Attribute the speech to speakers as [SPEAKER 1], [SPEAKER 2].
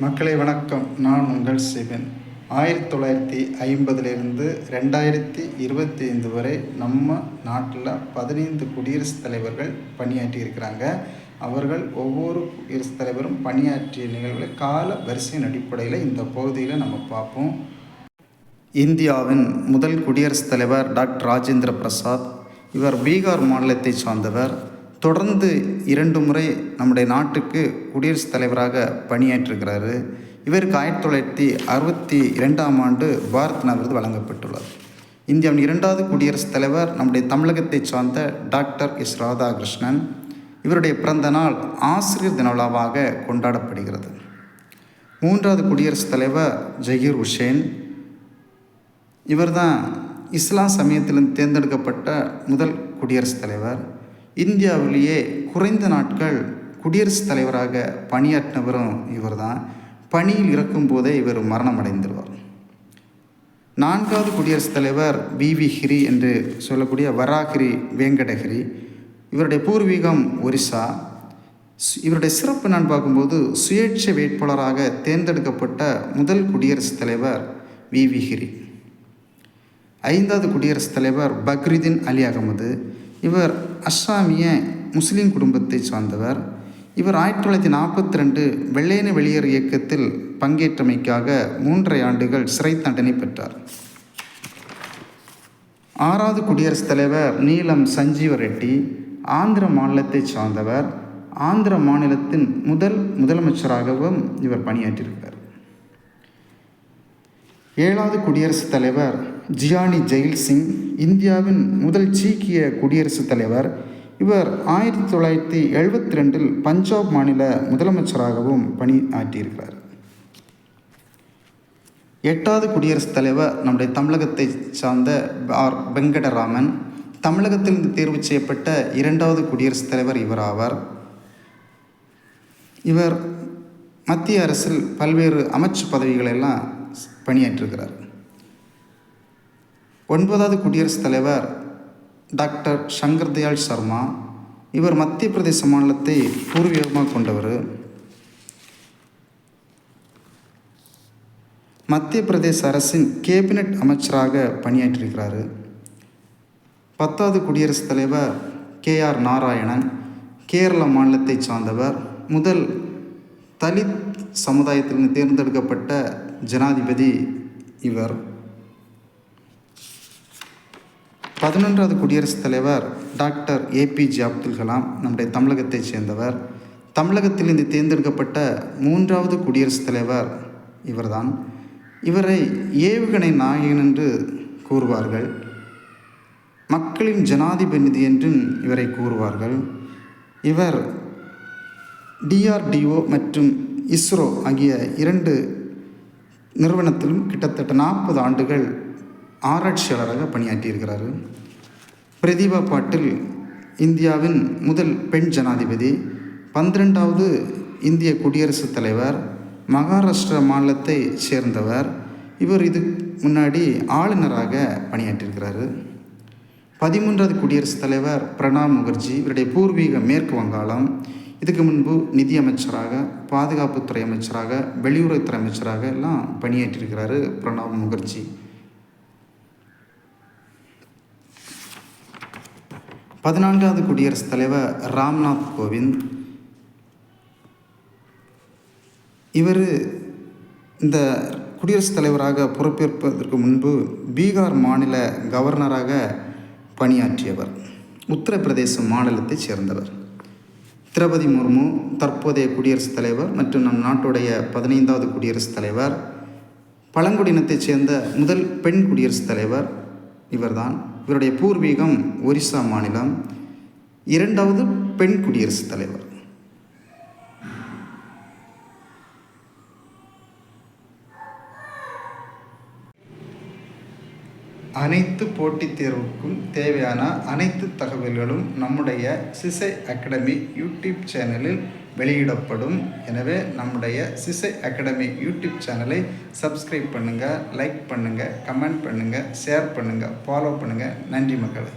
[SPEAKER 1] மக்களை வணக்கம். நான் உங்கள் சிவன். ஆயிரத்தி தொள்ளாயிரத்தி ஐம்பதுலேருந்து ரெண்டாயிரத்தி இருபத்தி ஐந்து வரை நம்ம நாட்டில் பதினைந்து குடியரசுத் தலைவர்கள் பணியாற்றி இருக்கிறாங்க. அவர்கள் ஒவ்வொரு குடியரசுத் தலைவரும் பணியாற்றிய நிகழ்வுகளை கால வரிசையின் அடிப்படையில் இந்த பகுதியில் நம்ம பார்ப்போம். இந்தியாவின் முதல் குடியரசுத் தலைவர் டாக்டர் ராஜேந்திர பிரசாத் இவர் பீகார் மாநிலத்தை சார்ந்தவர். தொடர்ந்து இரண்டு முறை நம்முடைய நாட்டுக்கு குடியரசுத் தலைவராக பணியாற்றிருக்கிறாரு. இவருக்கு ஆயிரத்தி தொள்ளாயிரத்தி அறுபத்தி இரண்டாம் ஆண்டு பாரத் விருது வழங்கப்பட்டுள்ளார் இந்தியாவின் இரண்டாவது குடியரசுத் தலைவர் நம்முடைய தமிழகத்தை சார்ந்த டாக்டர் எஸ் ராதாகிருஷ்ணன். இவருடைய பிறந்த நாள் ஆசிரியர் தின விழாவாக கொண்டாடப்படுகிறது. மூன்றாவது குடியரசுத் தலைவர் ஜஹீர் ஹுசேன். இவர்தான் இஸ்லாம் சமயத்திலிருந்து தேர்ந்தெடுக்கப்பட்ட முதல் குடியரசுத் தலைவர். இந்தியாவிலேயே குறைந்த நாட்கள் குடியரசுத் தலைவராக பணியாற்றினவரும் இவர்தான். பணியில் இறக்கும்போதே இவர் மரணம் அடைந்துருவார் நான்காவது குடியரசுத் தலைவர் வி. வி. ஹிரி என்று சொல்லக்கூடிய வராகிரி வேங்கடகிரி இவருடைய பூர்வீகம் ஒரிசா. இவருடைய சிறப்பு நான் பார்க்கும்போது சுயேட்சை வேட்பாளராக தேர்ந்தெடுக்கப்பட்ட முதல் குடியரசுத் தலைவர் வி. வி. ஹிரி. ஐந்தாவது குடியரசுத் தலைவர் பக்ரிதீன் அலி அகமது இவர் அஸ்ஸாமிய முஸ்லீம் குடும்பத்தை சார்ந்தவர். இவர் ஆயிரத்தி தொள்ளாயிரத்தி நாற்பத்தி ரெண்டு வெள்ளையன வெளியேறு இயக்கத்தில் பங்கேற்றமைக்காக மூன்றரை ஆண்டுகள் சிறை தண்டனை பெற்றார். ஆறாவது குடியரசுத் தலைவர் நீலம் சஞ்சீவ ரெட்டி ஆந்திர மாநிலத்தை சார்ந்தவர். ஆந்திர மாநிலத்தின் முதல் முதலமைச்சராகவும் இவர் பணியாற்றியிருக்கிறார். ஏழாவது குடியரசுத் தலைவர் ஜியானி ஜெயில் சிங் இந்தியாவின் முதல் சீக்கிய குடியரசுத் தலைவர். இவர் ஆயிரத்தி தொள்ளாயிரத்தி எழுபத்தி ரெண்டில் பஞ்சாப் மாநில முதலமைச்சராகவும் பணியாற்றியிருக்கிறார். எட்டாவது குடியரசுத் தலைவர் நம்முடைய தமிழகத்தை சார்ந்த ஆர். வெங்கடராமன். தமிழகத்திலிருந்து தேர்வு செய்யப்பட்ட இரண்டாவது குடியரசுத் தலைவர் இவர் ஆவார். இவர் மத்திய அரசில் பல்வேறு அமைச்சு பதவிகளெல்லாம் பணியாற்றிருக்கிறார் ஒன்பதாவது குடியரசுத் தலைவர் டாக்டர் சங்கர் தயாள் சர்மா இவர் மத்திய பிரதேச மாநிலத்தை பூர்வீகமாக கொண்டவர். மத்திய பிரதேச அரசின் கேபினட் அமைச்சராக பணியாற்றியிருக்கிறார். பத்தாவது குடியரசுத் தலைவர் கே ஆர் நாராயணன் கேரள மாநிலத்தை சார்ந்தவர் முதல் தலித் சமுதாயத்திலிருந்து தேர்ந்தெடுக்கப்பட்ட ஜனாதிபதி இவர். பதினொன்றாவது குடியரசுத் தலைவர் டாக்டர் ஏபிஜே அப்துல் கலாம் நம்முடைய தமிழகத்தைச் சேர்ந்தவர். தமிழகத்திலிருந்து தேர்ந்தெடுக்கப்பட்ட மூன்றாவது குடியரசுத் தலைவர் இவர்தான். இவரை ஏவுகணை நாயகன் என்று கூறுவார்கள். மக்களின் ஜனாதிபதி என்றும் இவரை கூறுவார்கள். இவர் டிஆர்டிஓ மற்றும் இஸ்ரோ ஆகிய இரண்டு நிறுவனத்திலும் கிட்டத்தட்ட நாற்பது ஆண்டுகள் ஆராய்ச்சியாளராக பணியாற்றியிருக்கிறார். பிரதீபா பாட்டில் இந்தியாவின் முதல் பெண் ஜனாதிபதி பன்னிரெண்டாவது இந்திய குடியரசுத் தலைவர் மகாராஷ்டிரா மாநிலத்தை சேர்ந்தவர். இவர் இது முன்னாடி ஆளுநராக பணியாற்றியிருக்கிறாரு. பதிமூன்றாவது குடியரசுத் தலைவர் பிரணாப் முகர்ஜி இவருடைய பூர்வீக மேற்கு வங்காளம். இதுக்கு முன்பு நிதி அமைச்சராக பாதுகாப்புத்துறை அமைச்சராக வெளியுறவுத்துறை அமைச்சராக எல்லாம் பணியாற்றியிருக்கிறாரு பிரணாப் முகர்ஜி. பதினான்காவது குடியரசுத் தலைவர் ராம்நாத் கோவிந்த். இவர் இந்த குடியரசுத் தலைவராக பொறுப்பேற்பதற்கு முன்பு பீகார் மாநில கவர்னராக பணியாற்றியவர். உத்தரப்பிரதேச மாநிலத்தைச் சேர்ந்தவர். திரௌபதி முர்மு தற்போதைய குடியரசுத் தலைவர் மற்றும் நம் நாட்டுடைய பதினைந்தாவது குடியரசுத் தலைவர். பழங்குடியினத்தைச் சேர்ந்த முதல் பெண் குடியரசுத் தலைவர் இவர்தான். இவருடைய பூர்வீகம் ஒரிசா மாநிலம். இரண்டாவது பெண் குடியரசுத் தலைவர். அனைத்து போட்டித் தேர்வுக்கும் தேவையான அனைத்து தகவல்களும் நம்முடைய சிசை அகாடமி யூடியூப் சேனலில் வெளியிடப்படும். எனவே நம்முடைய சிசை அகாடமி யூடியூப் சேனலை சப்ஸ்கிரைப் பண்ணுங்கள் லைக் பண்ணுங்கள் கமெண்ட் பண்ணுங்கள் ஷேர் பண்ணுங்கள் ஃபாலோ பண்ணுங்கள் நன்றி மக்களை.